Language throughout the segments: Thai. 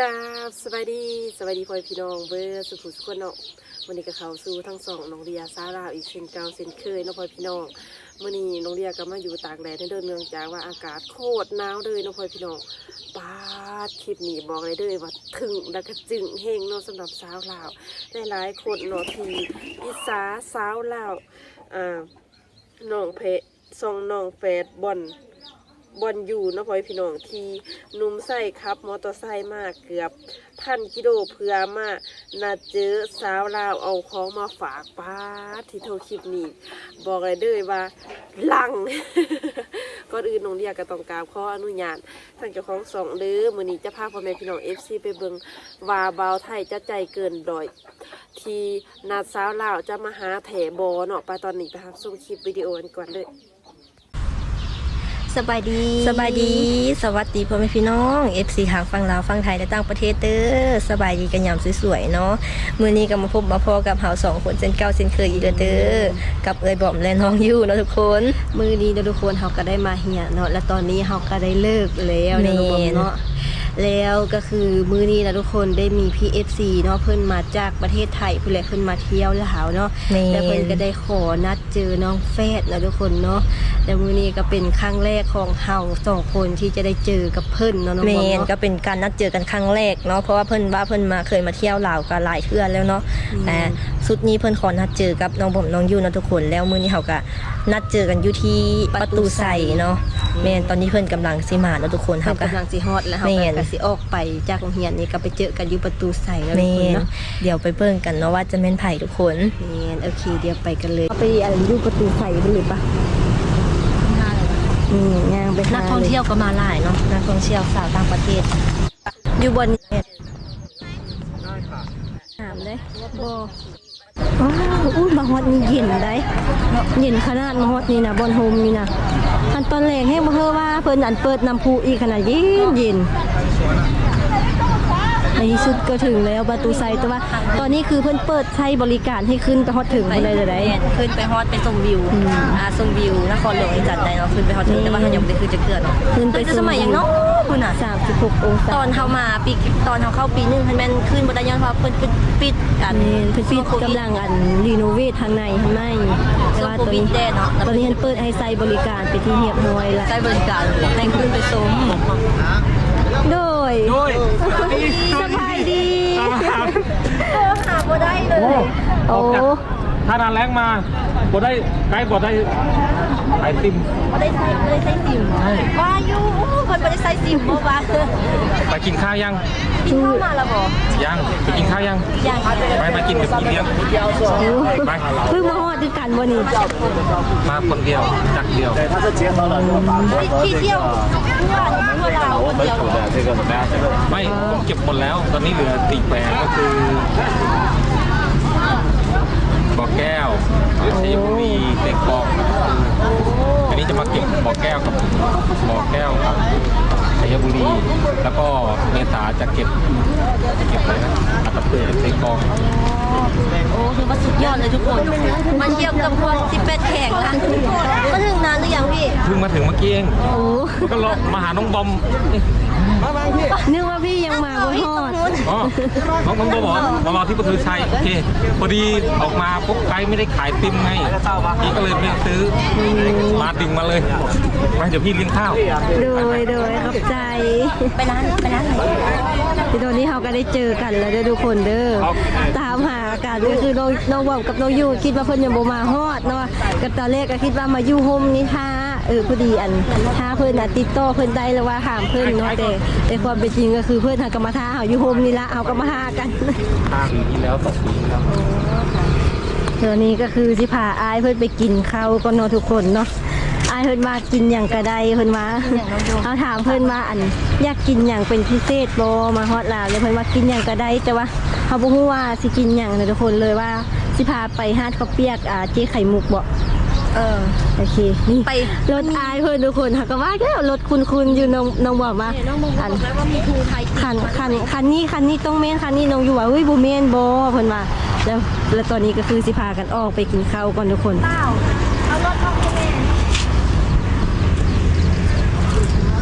กราบสวัสดีสวัสดีพ่อแม่พี่น้องเบอร์สุขุสุขนเนาะวันนี้ก็เข้าสู่ทั้งสองน้องเรียซาลาอีกเช่นเก่าเช่นเคยเนาะพ่อแม่พี่น้องเมื่อนี้น้องเรียก็มาอยู่ตากแดดในเดินเนื่องจากว่าอากาศโคตรหนาวเลยเนาะพ่อแม่พี่น้องปาดคลิปนี้บอกเลยเด้อว่าถึงแล้วก็จึงเฮงเนาะสำหรับสาวลาวหลายๆคนเนาะที่อิสาสาวลาวอ่าน้องเพะซองน้องแฟดบอล บอนอยู่เนาะพ่อพี่น้องที่นุ่มไส้ครับ มอเตอร์ไซค์มาเกือบพันกิโลเพื่อมานาเจอสาวลาวเอาของมาฝากป้าที่โทรคลิปนี้ บอกเลยเด้อว่าลังก่อนอื่นน้องเรียกก็ต้องกราบขออนุญาตทางเจ้าของสองเด้อมื้อนี้จะพาพ่อแม่พี่น้อง FC ไปเบิงว่าบาวไทยจะใจเกินดอย ที่นาสาวลาวจะมาหาแถบอเนาะไปตอนนี้ไปครับชมคลิปวิดีโอกันก่อนเลย สบายดีสบายดี สวัสดีพ่อแม่พี่น้อง FC ทางฝั่งลาวฝั่งไทยและต่างประเทศเด้อสบายดีกันยามสวยๆเนาะมื้อนี้ก็มาพบมาพอกับเฮาสองคนเช่นเก่าเช่นเคยอีกแล้วเด้อกับเอ้ยบอมและน้องยูเนาะทุกคน มือนี้เนาะทุกคนเขาก็ได้มาเฮียเนาะและตอนนี้เขาก็ได้เลิกแล้วเนาะทุกคนแม่นเนาะ แล้วก็คือมือนี้นะทุกคนได้มี PFC เนาะเพิ่นมาจากประเทศไทยเพิ่นเลยเพิ่นมาเที่ยวแล้วหาวเนาะแม่แล้วเพิ่นก็ได้ขอนัดเจอน้องแฟดนะทุกคนเนาะแล้วมือนี้ก็เป็นครั้งแรกของเฮาสองคนที่จะได้เจอกับเพิ่นเนาะน้องแมบอมนเนาะก็เป็นการนัดเจอกันครั้งแรกเนาะเพราะว่าเพิ่นว่าเพิ่นมาเคยมาเที่ยวลาวกันหลายเทื่อแล้วเนาะอืมแต่สุดนี้เพิ่นขอนัดเจอกับน้องบอมน้องยูเนาะทุกคนแล้วมื้อนี้เฮาก็นัดเจอกันอยู่ที่ประตูใส่เนาะแม่นตอนนี้เพิ่นกำลังสิมาเนาะทุกคนเฮาเฮาก็กำลังสิฮอดแล้วเฮาแม่ก็นก็สิออกไปจากโรงเรียนนี่ก็ไปเจอกันอยู่ประตูใส่แล้วแมทุกคนนเนาะเดี๋ยวไปเบิ่งกันเนาะว่าจะแม่นไผ่ทุกคนแมนโอเค เดี๋ยวไปกันเลยไปอะไรดูประตูใส่ไปเลยปะอืมย่างไปหานักท่องเที่ยวก็มาหลายเนาะนักท่องเที่ยวสาวต่างประเทศ อยู่บนนี้ถามเลยบ อ้าวอู้มาฮอดนี่เย็นได้เย็นขนาดมาฮอดนี่นะบอนโฮมนี่นะอันตอนแรกให้มาเฮอว่าเพิ่นอันเปิดน้ำพุอีกขนาดเย็นเย็น ในที่สุดก็ถึงแล้วประตูไซแต่ว่า ตอนนี้คือเพิ่นเปิดใช้บริการให้ขึ้นไปฮอดถึงไปเลยได้แม่นขึ้นไปฮอดไปชมวิวอืมอ่าชมวิวนครหลวงอีจัดได้เนาะขึ้นไปฮอดถึงแต่ว่าเขายังไม่ได้ขึ้นจะเกิดเนาะขึ้นไปแต่สมัยยังเนาะคุณอะ 36 องศา ตอนเข้ามาปีตอนเขาเข้าปีหนึงเพิ่นแม่นขึ้นบ่ได้ย้อนเพราะเพิ่นปิดปิดอันนี่เพิ่นปิดช่วงโควิกำลังอันรีโนเวททางในข้างในแต่ช่วงว่าโคตอนวินี้ดแน่เนาะตอนนี้เพิ่นเปิดให้ใช้บริการไปที่เรียบร้อยแล้วใช้บริการให้ขึ้นไปชม โดยโดยสบายดีหาบ่ได้เลยโอ้ ถ้านานแรงมา บดได้ไกด์บดได้ไอติมบ่ได้ใช้บ่ได้ใช้ซิมว่าอยู่โอ้เพิ่นบ่ได้ใช้ซิมบ่ว่าไปกินข้าวยังกินข้าวมาแล้วบ่ยังไปกินข้าวยังยังไปไปกินกับพี่เลี้ยงไปเพิ่งมาฮอดด้วยกันบ่นี่มาคนเดียวจักเดียวที่เที่ยวทั่วทั่วลาวคนเดียวไม่ผมเก็บหมดแล้ว ตอนนี้เหลือตีแปลงก็คือ บ่อแก้วชัยบุรีเด็กบอกอันนี้จะมาเก็บบ่อแก้วกับบ่อแก้วครับชัยบุรี แล้วก็เมษาจะเก็บเก็บอะไรนะอัตตปือเด็กบอกโอ้คือว่าสุดยอดเลยทุกคน มันเกี่ยวกับคนที่เป็ดแข่งนะมาถึงนานหรือยังพี่เพิ่งมาถึงเมื่อกี้เองโอ้ก็รอมาหาน้องบอม นึกว่าพี่ยังมาบ่ฮอดอ๋อน้องน้องบอมบอกว่ามารอที่ประตูชัยโอเค พอดีออกมาปุ๊บไกด์ไม่ได้ขายติมไงพี่ก็เลยไม่ซื้อ มาดึงมาเลยมาเดี๋ยวพี่เลี้ยงข้าว โดยโดยขอบใจ ไปร้านไปร้านไหนที่ตอนนี้เฮาก็ได้เจอกันแล้วเด้อทุกคนเด้อ ตามหากันก็คือน้องน้องบอมกับน้องยูคิดว่าเพิ่นยังบ่มาฮอดเนาะกับตอนแรกก็คิดว่ามาอยู่โฮมนี่ท่า เออพอดีอันท่าเพิ่นน่ะติดต่อเพิ่นได้แล้วว่าถามเพิ่นเนาะแต่แต่ความเป็นจริงก็คือเพิ่นหาก็มาท่าเฮาอยู่โฮมนี่ละเฮาก็มาหากันปีที่แล้วสองปีที่แล้วเดี๋ยวนี้ก็คือสิพาอายเพิ่นไปกินข้าวก่อนเนาะทุกคนเนาะอายเพิ่นมากินหยังก็ได้เพิ่นมาเอาถามเพิ่นว่าอันอยากกินหยังเป็นพิเศษบ่มาฮอดลาวแล้วเพิ่นว่ากินหยังก็ได้แต่ว่าเฮาบ่ฮู้ว่าสิกินหยังนะทุกคนเลยว่าสิพาไปหาดข้าวเปียกอ่าเจ๊ไข่มุกบ่ เออ โอเค นี่ไป รถอายเพิ่นทุกคนเขาก็ว่าแล้วรถคุณๆอยู่น้องน้องบอกมาน้องมงบอกแล้วว่ามีทูไทยคันคันคันนี้คันนี้ต้องแม่นคันนี้น้องอยู่ว่าเฮ้ยบ่แม่นบ่เพิ่นว่าแล้วแล้วตอนนี้ก็คือสิพากันออกไปกินข้าวก่อนทุกคนเปล่าเอารถเข้าไปเลย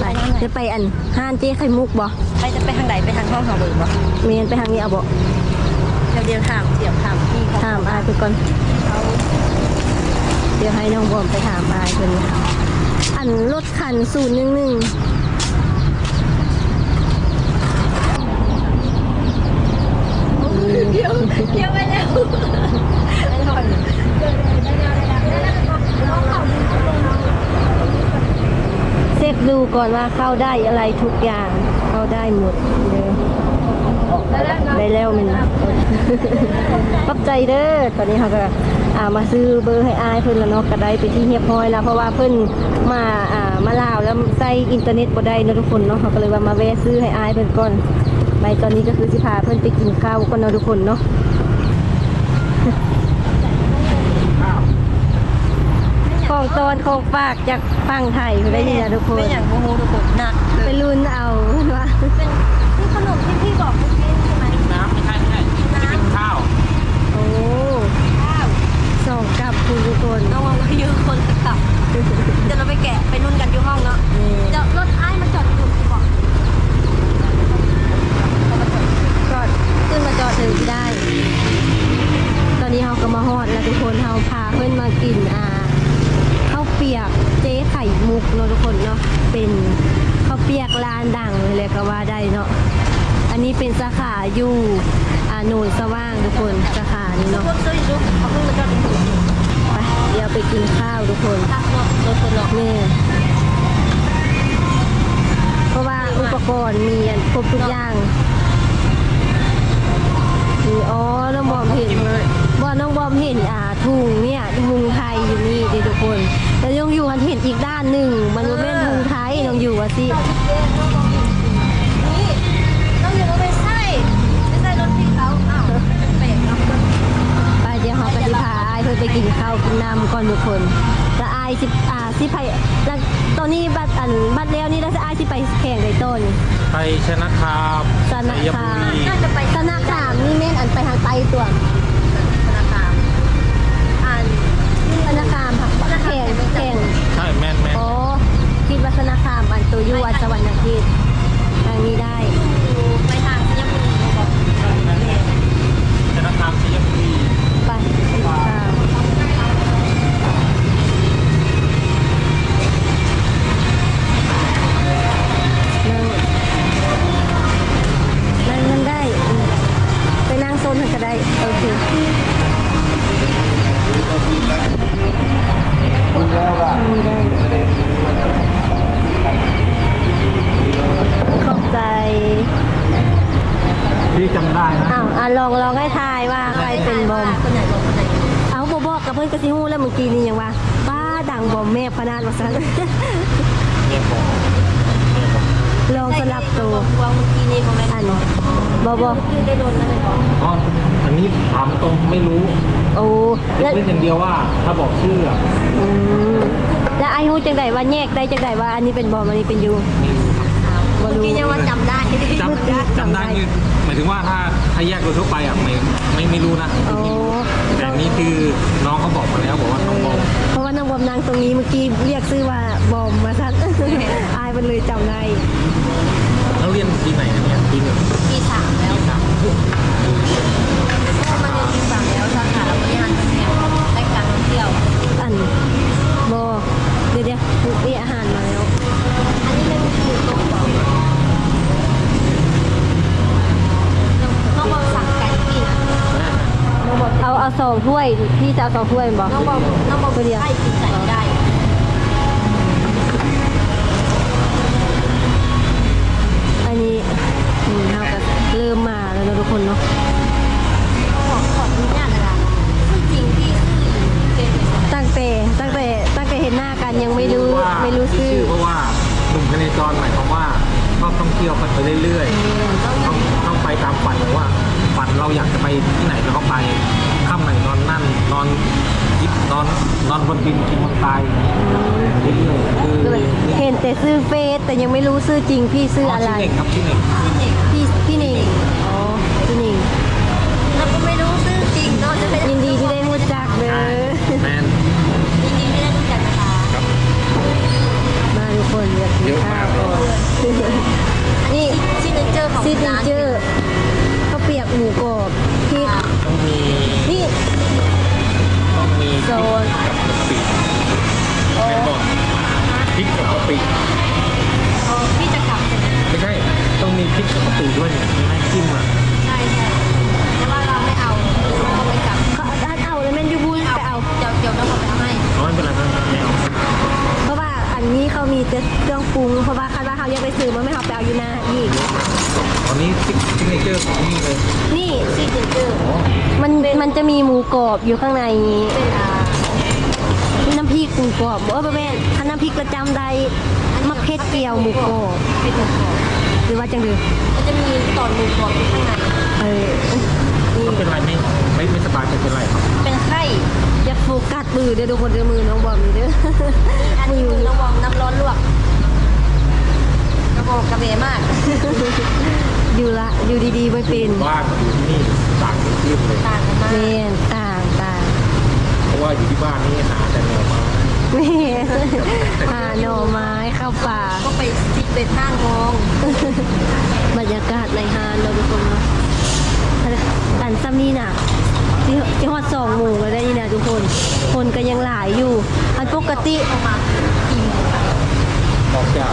ไปจะไปอันห้านเจ๊ไข่มุกบ่ไปจะไปทางไหนไปทางห้องของเบอร์บ่เมนไปทางนี้เอาบ่เดี๋ยวเดี๋ยวถามเดี๋ยวถามพี่เขาถามอายไปก่อน เดี๋ยวให้น้องบอมไปถามอายเพิ่นอันรถคันศูนย์หนึ่งหนึ่งเดี๋ยวไปแล้วเช็คดูก่อนว่าเข้าได้อะไรทุกอย่าง เข้าได้หมดเลยได้แล้วมันขอบใจเด้อตอนนี้เขาก็ อ่ามาซื้อเบอร์ให้อายเพิ่นแล้วเนาะก็ได้ไปที่เฮียบร้อยแล้วเพราะว่าเพิ่นมาอ่ามาลาวแล้วใช้อินเทอร์เน็ตบ่ได้เนาะทุกคนเนาะเขาก็เลยว่ามาแวะซื้อให้อายเพิ่นก่อนไปตอนนี้ก็คือสิพาเพิ่นไปกินข้าวก่อนเนาะทุกคนเนาะของตอนของฝากจากฝั่งไทยได้ยินนะทุกคนเป็นอย่างโมโหทุกคนหนักเลไปยลุ้นเอาว่าเป็นคือขนมที่พี่บอกเมื่อกี้ใช่ไหม น้ำไม่ใช่ไม่ใช่จะเป็นข้าว โอ้สองกับ คุณทุกคนน้องวางก็ยืมคนสักกับเดี๋ยวเราไปแกะไปนุ่นกันที่ห้องเนาะจะรถไอ้ มีอันครบทุกอย่างมีอ๋อน้องบอมเห็นว่น้องบอมเห็นอ่าถุงเนี่ยถุงไทยอยู่นี่ดิทุกคนแล้วยังอยู่หันเห็นอีกด้านหนึ่งมันเป็นถุงไทยน้องอยู่ว่าสินี่ต้องอยู่ก็ไม่ใช่ไม่ใช่รถพี่เขาอ้าวแปเนาะไปเดี๋ยวเขาก็สิพาอายเพื่อไปกินข้าวกินน้ำก่อนทุกคนายสิอ่าสิไปแล้วตอนนี้บัตรอันบัตรแล้วนี่แล้วจะอายสิไปแข่งในต้นไปชนะครับชนะชัยคาบุรีน่าจะไปธนาคารนี่แม่นอันไปทางไตตัวธนาคารอ่านธนาคารผักแข่งแข่งใช่แม่นแม่นโอ้คิดว่าธนาคารอันตัวอยูวัดสวรรค์คิดทางนี้ได้ไปทางยังบุรีบอกชนะครับชัยบุรี ไปกินข้าว ลองสลับตัววางเมื่อกี้นี่ผมไม่อันบอบอคือได้โดนแล้วเลยบอกอ๋ออันนี้ถามตรงไม่รู้โอ้ยแล้วกเว้นอย่างเดียวว่าถ้าบอกชื่ออะอืมแล้วไอ้ฮู้จังไดว่าแยกได้จังไดว่าอันนี้เป็นบอมอันนี้เป็นยู เมื่อกี้ยังว่าจำได้จำจำได้คือหมายถึงว่าถ้าถ้าแยกโดยทั่วไปอะไม่ไม่ไม่รู้นะโอ้ แต่นี่คือน้องเขาบอกมาแล้วบอกว่าน้องบอกเพราะว่าน้องบอมนางตรงนี้เมื่อกี้เรียกชื่อว่าบอมมาซั่นอาย มันเลยจำได้แล้วเรียนปีไหนนะเนี่ยปีหนึ่งปีสามแล้วปีสามเพราะมันเรียนปีสามแล้วสาขาเราบริหารการแข่งรายการท่องเที่ยว อันบอเดี๋ยวเดี๋ยวมีอาหารมาแล้ว อันนี้เป็นคือตรงบอกน้องบอกสั่งไก่กี่นะน้องบอมเอาเอาสองถ้วยพี่จะเอาสองถ้วยบอกน้องบอกน้องบอกไก่กินไก่ได้ บินกินบนตายอย่างนี้เรื่อยๆคือเห็นแต่ชื่อเฟซแต่ยังไม่รู้ชื่อจริงพี่ชื่ออะไรชื่อเน่งครับชื่อเน่งพี่พี่หนิงอ๋อพี่หนิงเราก็ไม่รู้ชื่อจริงเนาะจะไม่ได้ยินดีที่ได้รู้จักเด้อแมนยินดีที่ได้รู้จักนะคะมาทุกคนอยากกินเยอะมากเลยนี่ซิกเนเจอร์ของซิกเนานเจอร์ข้าวเปียกหมูกรอบพริกต้องมี อบอยู่ข้างในนี้เป็นอ่าน้ำพริกหมูกรอบเออแม่นถ้าน้ำพริกประจำใดมักเผ็ดเกี๊ยวหมูกรอบเป็นหมูกรอบหรือว่าจังเลยมันจะมีตอนหมูกรอบอยู่ข้างในเออนี่ไม่เป็นไรไม่ไม่ไม่สบายไม่เป็นไรครับเป็นไข่อย่าโฟกัสมือเด้อทุกคนเด้อมือน้องบอมนี่เด้ออันนี้คือน้ำวองน้ำร้อนลวกน้ำวองกระเบมากอยู่ละอยู่ดีๆไม่เป็นบ้านอยู่ที่นี่ต่างกันเยอะเลยต่างกันมาก อยู่ที่บ้านนี่หาแต่แนวมาแม่นหาหน่อไม้เข้าป่า ก็ไปซิกเป็นห้างทองบรรยากาศในฮานเราะทุกคนเนาะอันซ้ำนี่น่ะที่ที่ฮอดสองโมงแล้วได้นี่นะทุกคน คนก็ยังหลายอยู่ อันปกติออกมาอิ่มออกจาก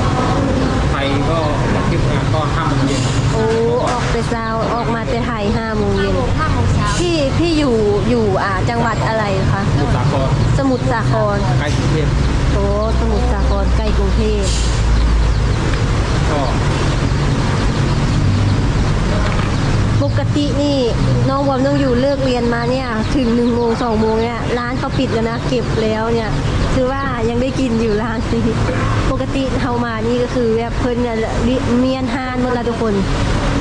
ไทยก็มาขึ้นงานก็ห้าโมงเย็นโอ้ออกแต่เช้าออกมาแต่ไทยห้าโมงห้าเย็นโมงห้าโมงเช้าพี่พี่อยู่อยู่อ่าจังหวัดอะไรคะ สมุทรสาคร ส มุทรสาครใกล้กรุงเทพโอ้สมุทรสาครใกล้กรุงเทพก็ปกตินี่น้องบอมต้องอยู่เลิกเรียนมาเนี่ย ถึงหนึ่งโมงสองโมงเนี่ยร้านเขาปิดแล้วนะ เก็บแล้วเนี่ยคือว่ายังได้กินอยู่ร้านนี้ปกติเฮามานี่ก็คือแบบเพิ่นน่ะลิเมียนฮานหมดละทุกคน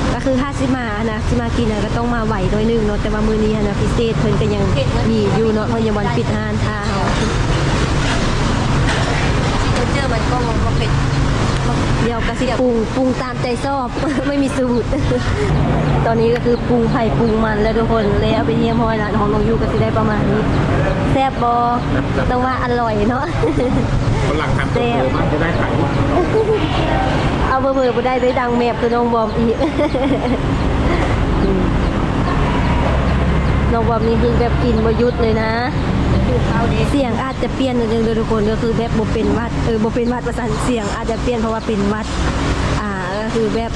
ก็ คือถ้าสิมานะสิมากินนะก็ต้องมาไหวหน่อยหนึงเนาะแต่ว่ามื้อนี้นะพิเศษเพิ่นก็ยังมีอยู่เนาะเพราะยังวันปิดห้านท่าเฮาเนเจอร์มันก็มันก็เป็นเดี๋ยวก็สิปรุงปรุงตามใจชอบ ไม่มีสูตร ตอนนี้ก็คือปรุงไผ่ปรุงมันแล้วทุกคนเลยเอาไปเยี่ยมพ่อร้านของน้องยูก็สิได้ประมาณนี้ แซ่บบอต้องว่าอร่อยเนาะคนหลังทำตัวโตมันจะได้ถ่ายรูปเอาเบอร์เบอร์ไปได้ได้ดังแมบคือน้องบอมอีกอืมน้องบอมนี่คือแบบกินบหยุดเลยนะคือข้าวเด็ดเสียงอาจจะเปลี่ยนนิดนึงเลยทุกคนก็คือแบบบ่เป็นหวัดเออบ่เป็นหวัดประสานเสียงอาจจะเปลี่ยนเพราะว่าเป็นหวัด อ่าก็คือแบบ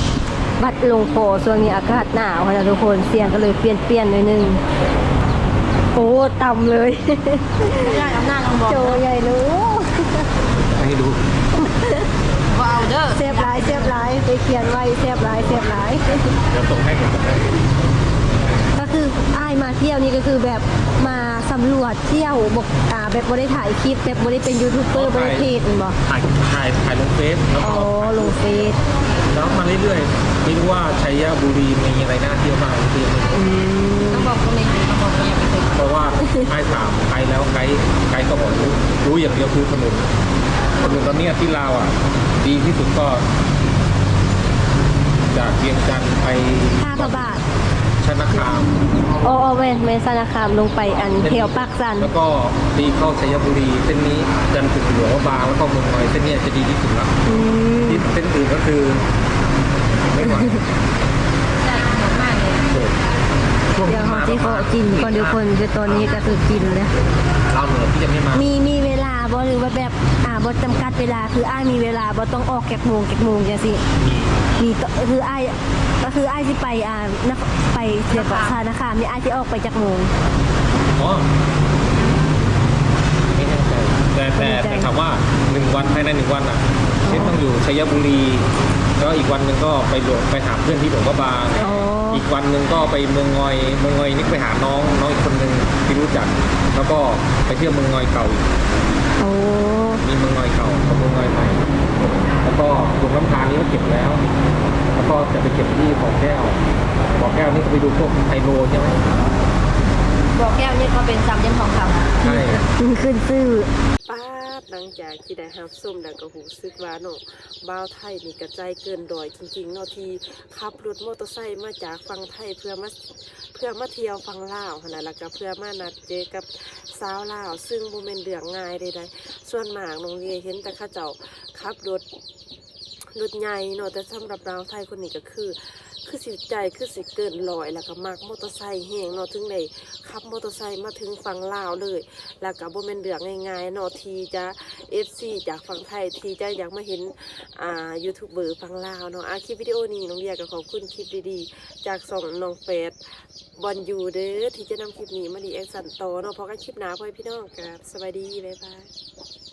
บัดลงคอช่วงนี้อากาศหนาวค่ะทุกคนเสียงก็เลยเปลี่ยนเปลี่ยนหน่อยนึง โอ้ต่ำเลยไม่ได้อำนาจต้องบอกโจใหญ่เลยให้ดูว่าเอาเด้อเซฟไลน์เซฟไลน์ไปเขียนไว้เซฟไลน์เซฟไลน์เดี๋ยวส่งให้เดี๋ยวส่งให้ก็คืออ้ายมาเที่ยวนี่ก็คือแบบมาสำรวจเที่ยวบอกอ่าแบบบ่ได้ถ่ายคลิปแบบบ่ได้เป็นยูทูบเบอร์บ่ได้เพจนี่บ่ถ่ายถ่ายถ่ายลงเฟซแล้วอ๋อก็ลงเฟซแล้วมาเรื่อยๆไม่รู้ว่าชัยบุรีมีอะไรน่าเที่ยวบ้างหรือยังไม่รู้อืมต้องบอกคนใน ราะว่าไอ้ถามไกด์แล้วไกด์ไกด์ก็บอกรู้รู้อย่างเดียวคือถนนถนนตอนเนี้ยที่ลาวอะ ดีที่สุดก็ จากเวียงจันทร์ไปท่าพระบาทชนะคามอ๋อๆแม่นแม่นสารคามลงไปอันแถวปากสันแล้วก็ตีเข้าชัยบุรีเส้นนี้จันทร์ถึงหลวงพระบางแล้วก็เมืองน้อยเส้นเนี้ยจะดีที่สุดละอืมที่เส้นอื่นก็คือไม่ไหว ได้หมดมากเลย ช่วง เดี๋ยวเขาที่เขากินก่อนเดี๋ยวคนเดี๋ยวตอนนี้ก็คือกินแล้วเราเหนือที่จะไม่มามีมีเวลาบ่หรือว่าแบบอ่าบ่จำกัดเวลาคืออ้ายมีเวลาบ่ต้องออกแกกโมงแกกโมงจังซี่มีมีตคืออ้ายก็คืออ้ายสิไปอ่านคไปเสียกับสารคามนี่อ้ายสิออกไปจากโมงอ๋อไม่แน่ใจแต่แต่ไม่แน่ใจแต่คำว่าหนึ่งวันภายในหนึ่งวันอะเช่นต้องอยู่ชัยบุรีแล้วอีกวันหนึ่งก็ไปหลวงไปหาเพื่อนที่หลวงพระบาง อ๋ออีกวันหนึ่งก็ไปเมืองงอยเมืองงอยนี่ไปหาน้องน้องอีกคนหนึ่งที่รู้จัก แล้วก็ไปเที่ยวเมืองงอยเก่าอีกโอ้มีเมืองงอยเก่ากับเมืองงอยใหม่แล้วก็หลวงน้ำพานนี้ก็เก็บแล้ว แล้วก็จะไปเก็บที่บ่อแก้วบ่อแก้วนี่ก็ไปดูพวกไฮโลใช่ไหมบอกแก้วนี่ก็เป็นสามเหลี่ยมทองคำ ใช่ ขึ้นชื่อป้าด หลังจากที่ได้รับส้มดังกระหูซึกว่าเนาะบ่าวไทยนี่กระจายเกินดอยจริงๆเนาะที่ขับรถมอเตอร์ไซค์มาจากฝั่งไทยเพื่อมาเพื่อมาเที่ยวฝั่งลาวหั่นน่ะแล้วก็เพื่อมานัดเจอกับสาวลาว ซึ่งบ่แม่นเรื่องง่ายใดๆส่วนมากน้องเรียเห็นแต่เข้าเจ้าขับรถรถใหญ่เนาะแต่สำหรับเราไทยคนนี้ก็คือ คือสิใจคือสิเกินลอยแล้วก็มักมอเตอร์ไซค์แห้งเนาะถึงได้ขับมอเตอร์ไซค์มาถึงฝั่งลาวเลย แล้วก็บ่แม่นเรื่องง่ายๆเนาะทีจะ FC จากฝั่งไทยทีจะอยากมาเห็นอ่ายูทูบเบอร์ฝั่งลาวเนาะอาคลิปวิดีโอนี้น้องเดียก็ขอบคุณคลิปดีๆ จากสองน้องเฟสบอลยูเด้อที่จะนำคลิปนี้มาดีแอคสันต่อเนาะเพราะกันคลิปหน้าพ่อพี่น้องกับสวัสดีบ๊ายบาย